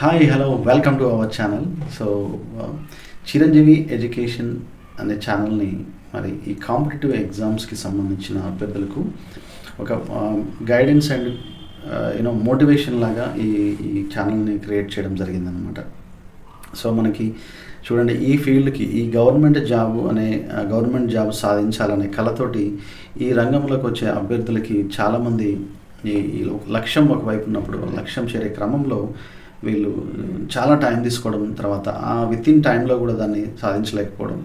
Hi hello welcome to our channel so Chiranjeevi education అనే ఛానల్ని మరి ఈ కాంపిటేటివ్ ఎగ్జామ్స్కి సంబంధించిన అభ్యర్థులకు ఒక గైడెన్స్ అండ్ యూనో మోటివేషన్ లాగా ఈ ఈ ఛానల్ని క్రియేట్ చేయడం జరిగిందనమాట సో మనకి చూడండి ఈ ఫీల్డ్కి ఈ గవర్నమెంట్ జాబ్ అనే గవర్నమెంట్ జాబ్ సాధించాలనే కళతోటి ఈ రంగంలోకి వచ్చే అభ్యర్థులకి చాలామంది ఈ ఈ లక్ష్యం ఒకవైపు ఉన్నప్పుడు లక్ష్యం చేరే క్రమంలో వీళ్ళు చాలా టైం తీసుకోవడం తర్వాత ఆ విత్ ఇన్ టైంలో కూడా దాన్ని సాధించలేకపోవడం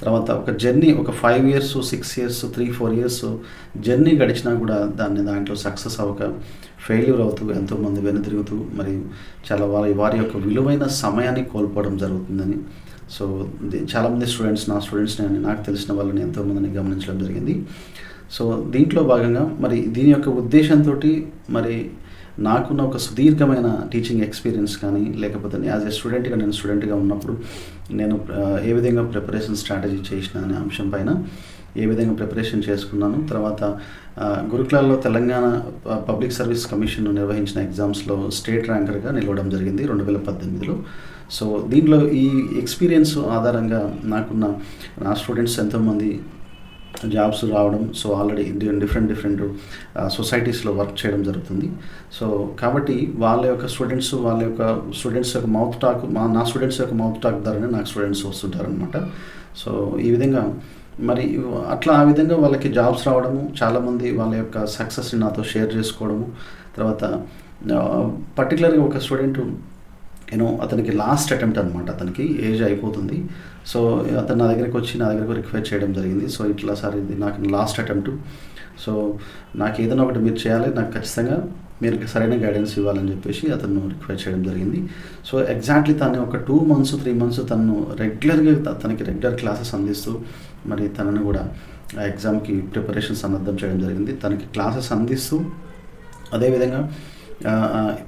తర్వాత ఒక జర్నీ ఒక five years six years three four years journey గడిచినా కూడా దాన్ని దాంట్లో సక్సెస్ అవ్వక ఫెయిల్యూర్ అవుతూ ఎంతోమంది వెనుతిరుగుతూ మరి చాలా వారి వారి యొక్క విలువైన సమయాన్ని కోల్పోవడం జరుగుతుందని. సో చాలామంది స్టూడెంట్స్ నా స్టూడెంట్స్ని అని నాకు తెలిసిన వాళ్ళని ఎంతోమందిని గమనించడం జరిగింది. సో దీంట్లో భాగంగా మరి దీని యొక్క ఉద్దేశంతో మరి నాకున్న ఒక సుదీర్ఘమైన టీచింగ్ ఎక్స్పీరియన్స్ కానీ లేకపోతే యాజ్ ఎ స్టూడెంట్గా నేను స్టూడెంట్గా ఉన్నప్పుడు నేను ఏ విధంగా ప్రిపరేషన్ స్ట్రాటజీ చేసిన అనే అంశం పైన ఏ విధంగా ప్రిపరేషన్ చేసుకున్నాను. తర్వాత గురుకులాల్లో తెలంగాణ పబ్లిక్ సర్వీస్ కమిషన్ నిర్వహించిన ఎగ్జామ్స్లో స్టేట్ ర్యాంకర్గా నిలవడం జరిగింది రెండు వేల పద్దెనిమిదిలో. సో దీంట్లో ఈ ఎక్స్పీరియన్స్ ఆధారంగా నాకున్న నా స్టూడెంట్స్ ఎంతోమంది జాబ్స్ రావడం సో ఆల్రెడీ డిఫరెంట్ డిఫరెంట్ సొసైటీస్లో వర్క్ చేయడం జరుగుతుంది. సో కాబట్టి వాళ్ళ యొక్క స్టూడెంట్స్ వాళ్ళ యొక్క స్టూడెంట్స్ యొక్క మౌత్ టాక్ మా నా స్టూడెంట్స్ యొక్క మౌత్ టాక్ ద్వారానే నాకు స్టూడెంట్స్ వస్తుంటారు అనమాట సో ఈ విధంగా మరి అట్లా ఆ విధంగా వాళ్ళకి జాబ్స్ రావడము చాలామంది వాళ్ళ యొక్క సక్సెస్ని నాతో షేర్ చేసుకోవడము తర్వాత పర్టికులర్గా ఒక స్టూడెంట్ యూనో అతనికి లాస్ట్ అటెంప్ట్ అనమాట అతనికి ఏజ్ అయిపోతుంది. సో అతను నా దగ్గరికి వచ్చి నా దగ్గరకు రిక్వైర్ చేయడం జరిగింది. సో ఇట్లా సార్ ఇది నాకు లాస్ట్ అటెంప్ట్ సో నాకు ఏదైనా ఒకటి మీరు చేయాలి నాకు ఖచ్చితంగా మీరు సరైన గైడెన్స్ ఇవ్వాలని చెప్పేసి అతను రిక్వైర్ చేయడం జరిగింది. సో ఎగ్జాక్ట్లీ తను ఒక టూ మంత్స్ త్రీ మంత్స్ తను రెగ్యులర్గా తనకి రెగ్యులర్ క్లాసెస్ అందిస్తూ మరి తనను కూడా ఆ ఎగ్జామ్కి ప్రిపరేషన్ సన్నద్ధం చేయడం జరిగింది. తనకి క్లాసెస్ అందిస్తూ అదేవిధంగా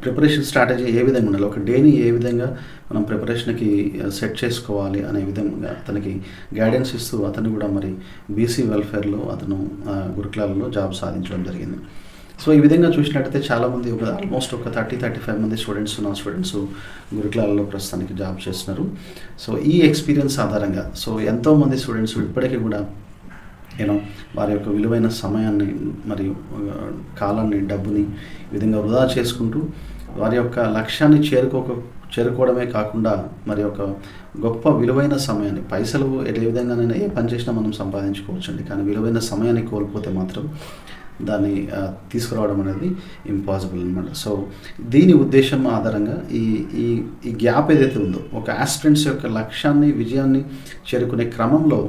ప్రిపరేషన్ స్ట్రాటజీ ఏ విధంగా ఉండాలి? ఒక డేని ఏ విధంగా మనం ప్రిపరేషన్కి సెట్ చేసుకోవాలి అనే విధంగా అతనికి గైడెన్స్ ఇస్తూ అతను కూడా మరి బీసీ వెల్ఫేర్లో అతను గురుకులాలలో జాబ్ సాధించడం జరిగింది. సో ఈ విధంగా చూసినట్టయితే చాలామంది ఒక ఆల్మోస్ట్ ఒక థర్టీ థర్టీ ఫైవ్ మంది స్టూడెంట్స్ నా స్టూడెంట్స్ గురుకులాలలో ప్రస్తుతానికి జాబ్ చేస్తున్నారు. సో ఈ ఎక్స్పీరియన్స్ ఆధారంగా సో ఎంతోమంది స్టూడెంట్స్ ఇప్పటికీ కూడా యూనో వారి యొక్క విలువైన సమయాన్ని మరియు కాలాన్ని డబ్బుని ఈ విధంగా వృధా చేసుకుంటూ వారి యొక్క లక్ష్యాన్ని చేరుకోక చేరుకోవడమే కాకుండా మరి ఒక గొప్ప విలువైన సమయాన్ని పైసలు ఏ విధంగానైనా ఏ పని చేసినా మనం సంపాదించుకోవచ్చండి. కానీ విలువైన సమయాన్ని కోల్పోతే మాత్రం దాన్ని తీసుకురావడం అనేది ఇంపాసిబుల్ అనమాట సో దీని ఉద్దేశం ఆధారంగా ఈ ఈ ఈ గ్యాప్ ఏదైతే ఉందో ఒక ఆస్పిరెంట్స్ యొక్క లక్ష్యాన్ని విజయాన్ని చేరుకునే క్రమంలో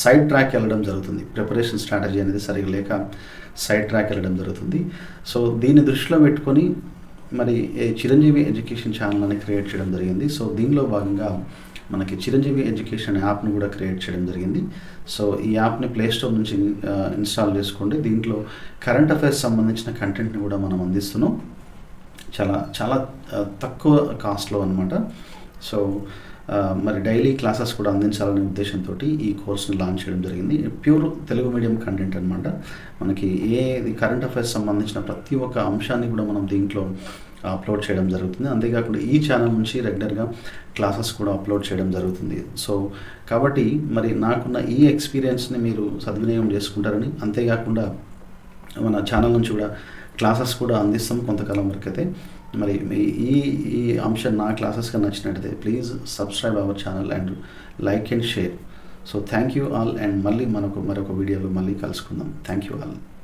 సైడ్ ట్రాక్ వెళ్ళడం జరుగుతుంది. ప్రిపరేషన్ స్ట్రాటజీ అనేది సరిగా లేక సైడ్ ట్రాక్ వెళ్ళడం జరుగుతుంది. సో దీన్ని దృష్టిలో పెట్టుకొని మరి చిరంజీవి ఎడ్యుకేషన్ ఛానల్ అని క్రియేట్ చేయడం జరిగింది. సో దీనిలో భాగంగా మనకి చిరంజీవి ఎడ్యుకేషన్ యాప్ను కూడా క్రియేట్ చేయడం జరిగింది. సో ఈ యాప్ని ప్లేస్టోర్ నుంచి ఇన్స్టాల్ చేసుకోండి. దీంట్లో కరెంట్ అఫైర్స్ సంబంధించిన కంటెంట్ని కూడా మనం అందిస్తున్నాం. చాలా చాలా తక్కువ కాస్ట్లో అనమాట సో మరి డైలీ క్లాసెస్ కూడా అందించాలనే ఉద్దేశంతో ఈ కోర్సును లాంచ్ చేయడం జరిగింది. ప్యూర్ తెలుగు మీడియం కంటెంట్ అనమాట మనకి ఏ కరెంట్ అఫైర్స్ సంబంధించిన ప్రతి ఒక్క అంశాన్ని కూడా మనం దీంట్లో అప్లోడ్ చేయడం జరుగుతుంది. అంతేకాకుండా ఈ ఛానల్ నుంచి రెగ్యులర్గా క్లాసెస్ కూడా అప్లోడ్ చేయడం జరుగుతుంది. సో కాబట్టి మరి నాకున్న ఈ ఎక్స్పీరియన్స్ని మీరు సద్వినియోగం చేసుకుంటారని అంతేకాకుండా మన ఛానల్ నుంచి కూడా క్లాసెస్ కూడా అందిస్తాం కొంతకాలం వరకు అయితే మరి మీ- ఈ ఈ అంశం నా క్లాసెస్గా నచ్చినట్టయితే please subscribe our channel and like and share. So thank you all and మళ్ళీ మనకు మరొక వీడియోలో మళ్ళీ కలుసుకుందాం. Thank you all.